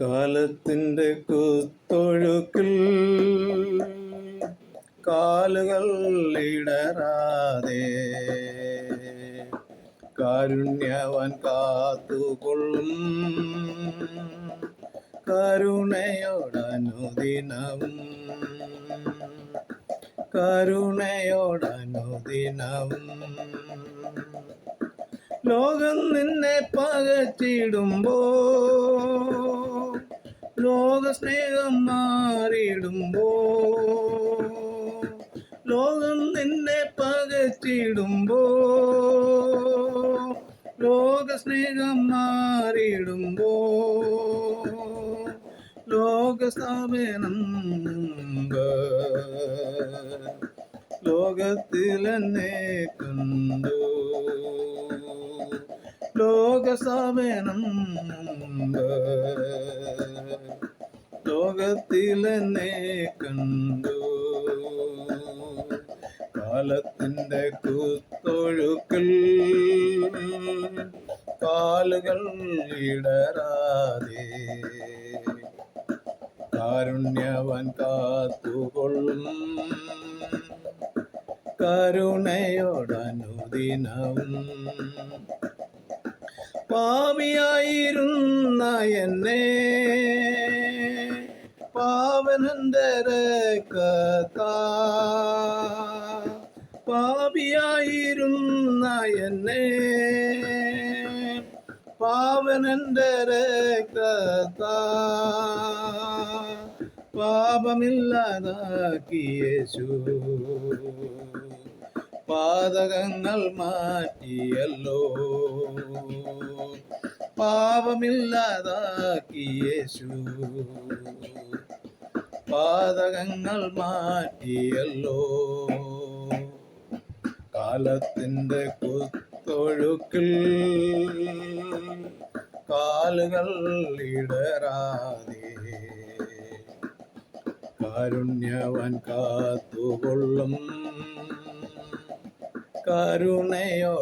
കാലത്തിന്റെ കുത്തൊഴുക്കിൽ കാലുകൾ ഇടരാതെ കാരുണ്യവൻ കാത്തുകൊള്ളും. കരുണയോടനുദിനവും. കരുണയോടനുദിനവും. ലോകം നിന്നെ പകച്ചിടുമ്പോ ലോക സ്നേഹം മാറിയിടുമ്പോ ലോകം നിന്നെ പകച്ചിടുമ്പോ ലോക സ്നേഹം മാറിയിടുമ്പോ ലോക സ്ഥാപനം ലോകത്തിലെന്നെ കണ്ടു. ലോകസമനം ലോകത്തിലെന്നെ കണ്ടു. കാലത്തിന്റെ കുത്തൊഴുക്കിൽ കാലുകൾ ഇടരാതെ കാരുണ്യവൻ കാത്തുകൊള്ളും. കരുണയോടനുദിനവും പാവിയായിരുന്ന എന്നെ പാവനന്റെ കഥ പാവിയായിരുന്ന എന്നെ പാവനന്റെ രക്ത പാപമില്ലാതാക്കിയേശു പാതകങ്ങൾ മാറ്റിയല്ലോ. പാപമില്ലാതാക്കി യേശു. പാതകങ്ങൾ മാറ്റിയല്ലോ. കാലത്തിന്റെ കുത്തൊഴുക്കിൽ കാലുകൾ ഇടരാതെ. കാരുണ്യവൻ കാത്തുകൊള്ളും. കരുണയോടനുദിനം.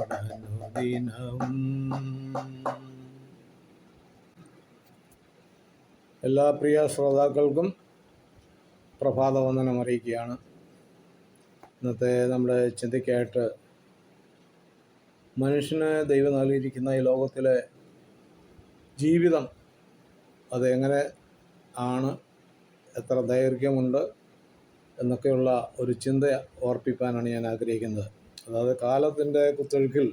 എല്ലാ പ്രിയ ശ്രോതാക്കൾക്കും പ്രഭാതവന്ദനം അറിയിക്കുകയാണ്. ഇന്നത്തെ നമ്മുടെ ചിന്തയ്ക്കായിട്ട് മനുഷ്യന് ദൈവം നൽകിയിരിക്കുന്ന ഈ ലോകത്തിലെ ജീവിതം അതെങ്ങനെ ആണ് എത്ര ദൈർഘ്യമുണ്ട് എന്നൊക്കെയുള്ള ഒരു ചിന്ത ഓർപ്പിക്കാനാണ് ഞാൻ ആഗ്രഹിക്കുന്നത്. അതായത് കാലത്തിന്റെ കുത്തൊഴുക്കിൽ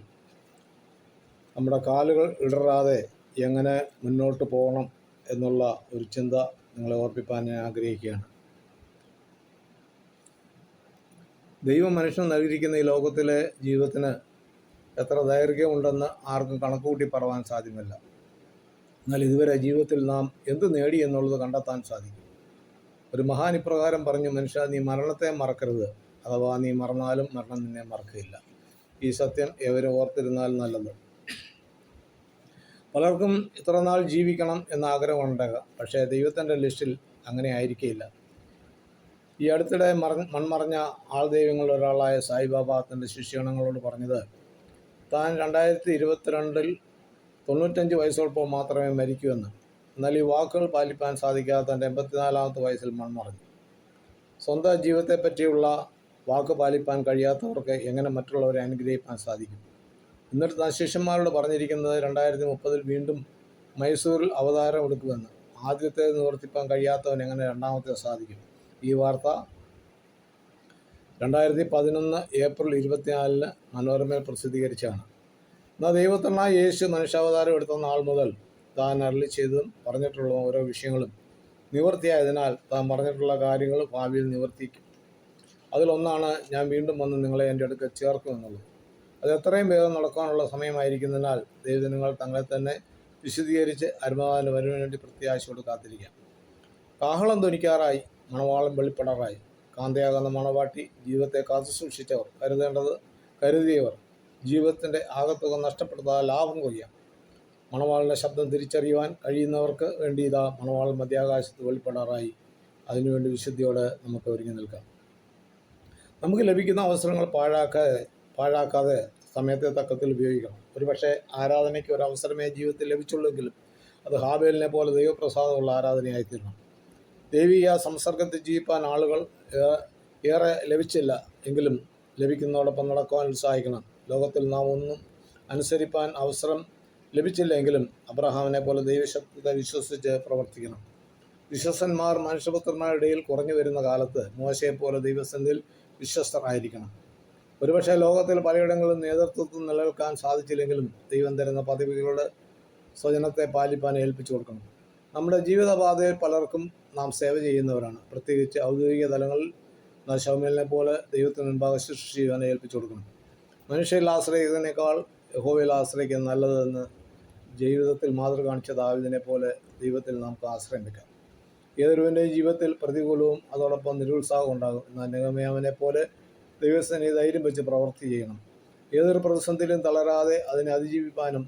നമ്മുടെ കാലുകൾ ഇടറാതെ എങ്ങനെ മുന്നോട്ട് പോകണം എന്നുള്ള ഒരു ചിന്ത നിങ്ങളെ ഓർപ്പിക്കാൻ ഞാൻ ആഗ്രഹിക്കുകയാണ്. ദൈവം മനുഷ്യൻ നൽകിയിരിക്കുന്ന ഈ ലോകത്തിലെ ജീവിതത്തിന് എത്ര ദൈർഘ്യമുണ്ടെന്ന് ആർക്കും കണക്കുകൂട്ടി പറവാൻ സാധ്യമല്ല. എന്നാൽ ഇതുവരെ ജീവിതത്തിൽ നാം എന്ത് നേടി എന്നുള്ളത് കണ്ടെത്താൻ സാധിക്കും. ഒരു മഹാൻ ഇപ്രകാരം പറഞ്ഞു മനുഷ്യ നീ മരണത്തെ മറക്കരുത് അഥവാ നീ മറന്നാലും മരണം നിന്നെ മറക്കുകയില്ല. ഈ സത്യം എവരും ഓർത്തിരുന്നാൽ നല്ലത്. പലർക്കും ഇത്ര നാൾ ജീവിക്കണം എന്ന ആഗ്രഹമുണ്ടാകാം പക്ഷേ ദൈവത്തിന്റെ ലിസ്റ്റിൽ അങ്ങനെ ആയിരിക്കില്ല ഈ അടുത്തിടെ മറ മൺമറഞ്ഞ ആൾ ദൈവങ്ങളിൽ ഒരാളായ സായിബാബ തന്റെ ശിഷ്യഗണങ്ങളോട് പറഞ്ഞത് താൻ രണ്ടായിരത്തി ഇരുപത്തിരണ്ടിൽ തൊണ്ണൂറ്റഞ്ച് വയസ്സോടൊപ്പം മാത്രമേ മരിക്കൂ എന്ന് എന്നാൽ ഈ വാക്കുകൾ പാലിപ്പാൻ സാധിക്കാതെ തന്റെ എൺപത്തിനാലാമത്തെ വയസ്സിൽ മൺമറഞ്ഞു. സ്വന്തം ജീവിതത്തെ പറ്റിയുള്ള വാക്ക് പാലിപ്പാൻ കഴിയാത്തവർക്ക് എങ്ങനെ മറ്റുള്ളവരെ അനുഗ്രഹിക്കാൻ സാധിക്കും? എന്നിട്ട് താൻ ശിഷ്യന്മാരോട് പറഞ്ഞിരിക്കുന്നത് രണ്ടായിരത്തി മുപ്പതിൽ വീണ്ടും മൈസൂരിൽ അവതാരം എടുക്കുമെന്ന്. ആദ്യത്തെ നിവർത്തിപ്പാൻ കഴിയാത്തവൻ എങ്ങനെ രണ്ടാമത്തേത് സാധിക്കും? ഈ വാർത്ത. രണ്ടായിരത്തി പതിനൊന്ന് ഏപ്രിൽ ഇരുപത്തിനാലിന് മനോരമയിൽ പ്രസിദ്ധീകരിച്ചാണ്. എന്നാൽ ദൈവത്തിനായ യേശു മനുഷ്യാവതാരം എടുത്ത നാൾ മുതൽ താൻ അരളി ചെയ്തതും പറഞ്ഞിട്ടുള്ള ഓരോ വിഷയങ്ങളും നിവൃത്തിയായതിനാൽ താൻ പറഞ്ഞിട്ടുള്ള കാര്യങ്ങൾ ഭാവിയിൽ നിവർത്തിക്കും. അതിലൊന്നാണ് ഞാൻ വീണ്ടും വന്ന് നിങ്ങളെ എന്റെ അടുക്കൽ ചേർക്കുമെന്നുള്ളത് അത് എത്രയും വേഗം നടക്കാനുള്ള സമയമായിരിക്കുന്നതിനാൽ ദൈവജനങ്ങൾ തങ്ങളെ തന്നെ വിശദീകരിച്ച് അരുമാവാൻ വരുവാൻ വേണ്ടി പ്രത്യാശയോട് കാത്തിരിക്കാം. കാഹളം ധ്വനിക്കാറായി മണവാളം വെളിപ്പെടാറായി. കാന്തയാകുന്ന മണവാട്ടി ജീവിതത്തെ കാത്തു സൂക്ഷിച്ചവർ കരുതേണ്ടത് കരുതിയവർ ജീവിതത്തിന്റെ ആകത്തുക നഷ്ടപ്പെടുത്താതെ ലാഭം കൊയ്യാം. മണവാളിന്റെ ശബ്ദം തിരിച്ചറിയുവാൻ കഴിയുന്നവർക്ക് വേണ്ടി ഇതാ മണവാൾ മധ്യാകാശത്ത് വെളിപ്പെടാറായി. അതിനുവേണ്ടി വിശുദ്ധിയോടെ നമുക്ക് ഒരുങ്ങി നിൽക്കാം. നമുക്ക് ലഭിക്കുന്ന അവസരങ്ങൾ പാഴാക്കാതെ പാഴാക്കാതെ സമയത്തെ തക്കത്തിൽ ഉപയോഗിക്കണം. ഒരുപക്ഷെ ആരാധനയ്ക്ക് ഒരു അവസരമേ ജീവിതത്തിൽ ലഭിച്ചുള്ളെങ്കിലും അത് ഹാബേലിനെ പോലെ ദൈവപ്രസാദമുള്ള ആരാധനയായിത്തീരണം. ദൈവിക സംസർഗത്തിൽ ജീവിപ്പാൻ ആളുകൾ ഏറെ ലഭിച്ചില്ല എങ്കിലും ലഭിക്കുന്നതോടൊപ്പം നടക്കുവാൻ ഉത്സാഹിക്കണം. ലോകത്തിൽ നാം ഒന്നും അനുസരിപ്പാൻ അവസരം ലഭിച്ചില്ലെങ്കിലും അബ്രഹാമിനെ പോലെ ദൈവശക്തിയെ വിശ്വസിച്ച് പ്രവർത്തിക്കണം. വിശ്വസന്മാർ മനുഷ്യപുത്രന്മാരുടെ ഇടയിൽ കുറഞ്ഞു വരുന്ന കാലത്ത് മോശയെപ്പോലെ ദൈവസന്ധിൽ വിശ്വസ്തരായിരിക്കണം. ഒരുപക്ഷെ ലോകത്തിൽ പലയിടങ്ങളിലും നേതൃത്വത്തിൽ നിലനിൽക്കാൻ സാധിച്ചില്ലെങ്കിലും ദൈവം തരുന്ന പദവികളുടെ സ്വജനത്തെ പാലിപ്പാൻ ഏൽപ്പിച്ചു കൊടുക്കണം. നമ്മുടെ ജീവിതപാതയിൽ പലർക്കും നാം സേവ ചെയ്യുന്നവരാണ്. പ്രത്യേകിച്ച് ഔദ്യോഗിക തലങ്ങളിൽ ശൗമ്യലിനെ പോലെ ദൈവത്തിന് മുൻപാകെ ശുശ്രൂഷ ചെയ്യുവാനെ ഏൽപ്പിച്ചു കൊടുക്കണം. മനുഷ്യരിൽ ആശ്രയിക്കുന്നതിനേക്കാൾ യഹോവയിൽ ആശ്രയിക്കുന്നത് നല്ലതെന്ന് ജീവിതത്തിൽ മാതൃ കാണിച്ച ദാവിദിനെ പോലെ ദൈവത്തിൽ നമുക്ക് ആശ്രയം വെക്കാം. ഏതൊരുവന്റെയും ജീവിതത്തിൽ പ്രതികൂലവും അതോടൊപ്പം നിരുത്സാഹവും ഉണ്ടാകും. എന്നാൽ നിഗമയാമനെ പോലെ ദൈവസേനയെ ധൈര്യം വെച്ച് പ്രവർത്തി ചെയ്യണം. ഏതൊരു പ്രതിസന്ധിയിലും തളരാതെ അതിനെ അതിജീവിപ്പാനും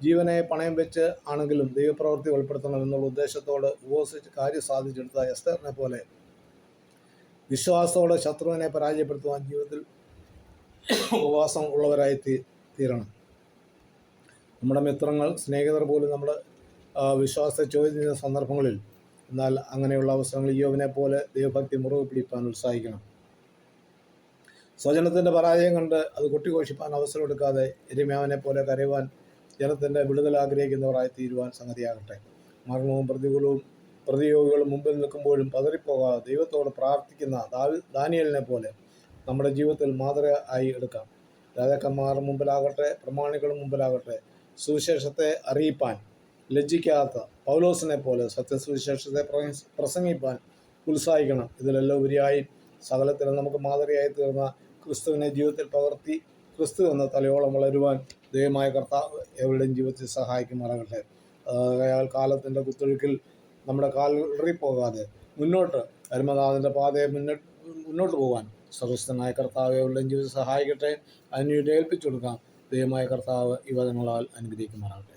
ജീവനെ പണയം വെച്ച് ആണെങ്കിലും ദൈവപ്രവൃത്തി വെളിപ്പെടുത്തണം എന്നുള്ള ഉദ്ദേശത്തോട് ഉപവസിച്ച് കാര്യം സാധിച്ചെടുത്ത എസ്തറിനെ പോലെ വിശ്വാസത്തോടെ ശത്രുവിനെ പരാജയപ്പെടുത്തുവാൻ ജീവിതത്തിൽ ഉപവാസം ഉള്ളവരായി തീരണം. നമ്മുടെ മിത്രങ്ങൾ സ്നേഹിതർ പോലും നമ്മൾ വിശ്വാസത്തെ ചോദ്യം ചെയ്യുന്ന സന്ദർഭങ്ങളിൽ എന്നാൽ അങ്ങനെയുള്ള അവസരങ്ങളിൽ യോവിനെ പോലെ ദൈവഭക്തി മുറിവ് പിടിപ്പാൻ ഉത്സാഹിക്കണം. സ്വജനത്തിന്റെ പരാജയം കണ്ട് അത് കൊട്ടിഘോഷിപ്പാൻ അവസരം എടുക്കാതെ എരിമ്യാവനെ പോലെ കരയുവാൻ ജനത്തിന്റെ വിടുതൽ ആഗ്രഹിക്കുന്നവരായി തീരുവാൻ സംഗതിയാകട്ടെ. മരണവും പ്രതികൂലവും പ്രതിയോഗികളും മുമ്പിൽ നിൽക്കുമ്പോഴും പതറിപ്പോകാതെ ദൈവത്തോട് പ്രാർത്ഥിക്കുന്ന ദാനിയലിനെ പോലെ നമ്മുടെ ജീവിതത്തിൽ മാതൃക ആയി എടുക്കാം. രാജാക്കന്മാർ മുമ്പിലാകട്ടെ പ്രമാണികൾ മുമ്പിലാകട്ടെ. സുവിശേഷത്തെ അറിയിപ്പാൻ ലജ്ജിക്കാത്ത പൗലോസിനെ പോലെ സത്യസുവിശേഷത്തെ പ്രസ- പ്രസംഗിപ്പാൻ ഉത്സാഹിക്കണം. ഇതിലെല്ലാം ഉപരിയായി സകലത്തിലും നമുക്ക് മാതൃകയായി തീർന്ന ക്രിസ്തുവിനെ ജീവിതത്തിൽ പകർത്തി ക്രിസ്തു എന്ന തലയോളം വളരുവാൻ ദൈവമായ കർത്താവ് എവരുടെയും ജീവിതത്തിൽ സഹായിക്കുമാറാകട്ടെ. അയാൾ കാലത്തിന്റെ കുത്തൊഴുക്കിൽ നമ്മുടെ കാലറി പോകാതെ മുന്നോട്ട് ധർമ്മനാഥന്റെ പാതയെ മുന്നോട്ട് മുന്നോട്ട് പോകാൻ സർവസ്ഥനായ കർത്താവ് എവരുടെയും ജീവിതത്തിൽ സഹായിക്കട്ടെ. അതിനുവേണ്ടി ഏൽപ്പിച്ചു കൊടുക്കാം ദൈവമായ കർത്താവ് യുവജനങ്ങളാൽ അനുഗ്രഹിക്കുമാറാകട്ടെ.